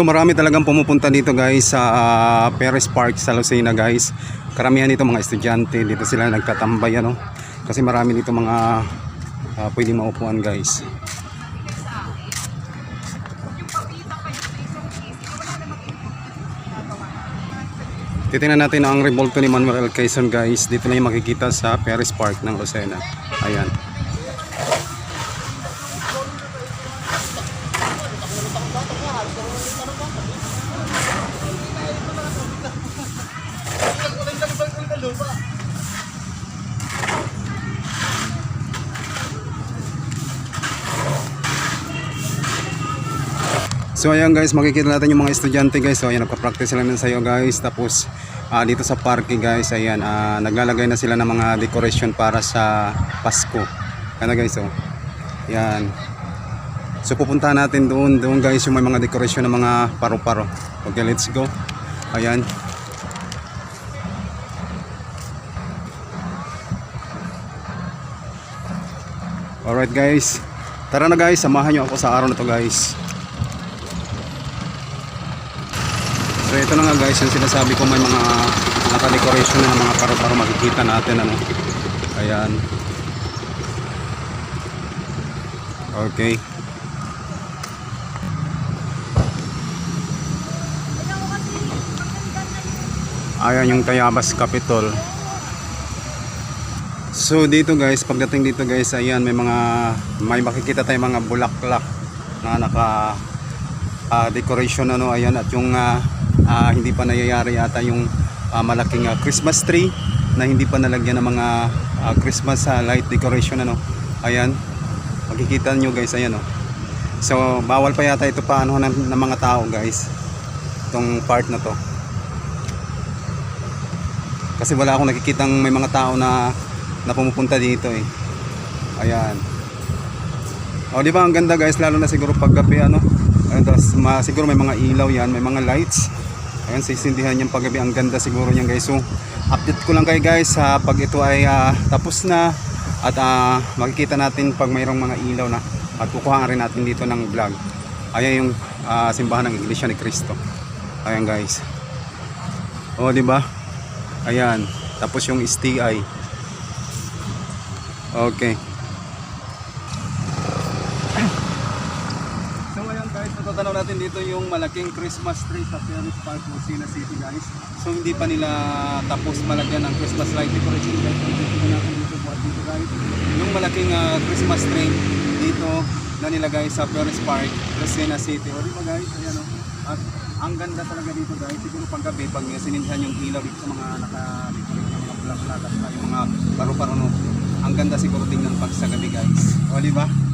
So marami talagang pumupunta dito guys sa ah, Perez Park sa Lucena guys. Karamihan dito mga estudyante dito sila nagtatambay ano. Kasi marami dito mga ah, pwedeng maupuan guys. Titingnan natin ang revolto ni Manuel. Quezon guys. Dito na yung makikita sa Perez Park ng Lucena. Ayan. So ayan guys, makikita natin yung mga estudyante guys. So ayan, nagpa-practice sila ng sayo guys. Tapos ah, dito sa parke guys, ayan, ah, naglalagay na sila ng mga decoration para sa Pasko. Ano guys, oh. Yan. So pupuntahan natin doon, doon guys yung may mga decoration ng mga paro-paro. Okay, let's go. Ayan. Alright guys. Tara na guys, samahan nyo ako sa araw na to guys. So ito na nga guys, yung sinasabi ko may mga naka-decoration na ng mga paro-paro makikita natin ano. Ayan. Okay. Ayan yung Tayabas Capitol. So dito guys, pagdating dito guys, ayan may mga may makikita tayong mga bulaklak na naka ah, decoration ano ayan at yung ah, ah, hindi pa nangyayari yata yung ah, malaking ah, Christmas tree na hindi pa nalagyan ng mga ah, Christmas ah, light decoration ano. Ayan. Makikita nyo guys ayan oh. So bawal pa yata ito pa ano ng, ng mga tao guys. Itong part na to. Kasi wala akong nakikitang may mga tao na na pumupunta dito eh. Ayan. O di ba ang ganda guys lalo na siguro pag gabi ano. Ayun, tapos ma, siguro may mga ilaw yan, may mga lights. Ayan, sisindihan yung paggabi. Ang ganda siguro niyan guys. So, update ko lang kayo guys sa pag ito ay ah, tapos na at ah, makikita natin pag mayroong mga ilaw na at kukuhaan rin natin dito ng vlog. Ayan yung ah, simbahan ng Iglesia ni Cristo. Ayan guys. O, di ba? Ayan. Tapos yung STI. Okay. Natatanaw natin dito yung malaking Christmas tree sa Perez Park, Lucena City guys. So hindi pa nila tapos malagyan ng Christmas light decoration guys. Tingnan natin dito po dito guys. Yung malaking ah, Christmas tree dito na nilagay sa Perez Park, Lucena City. O di ba guys, ayan o. At ang ganda talaga dito guys. Siguro pag gabi, pag sinindihan yung ilaw dito sa mga naka-decorate ng mga at saka yung mga paru-paro no. Ang ganda siguro tingnan pag sa gabi guys. O di ba?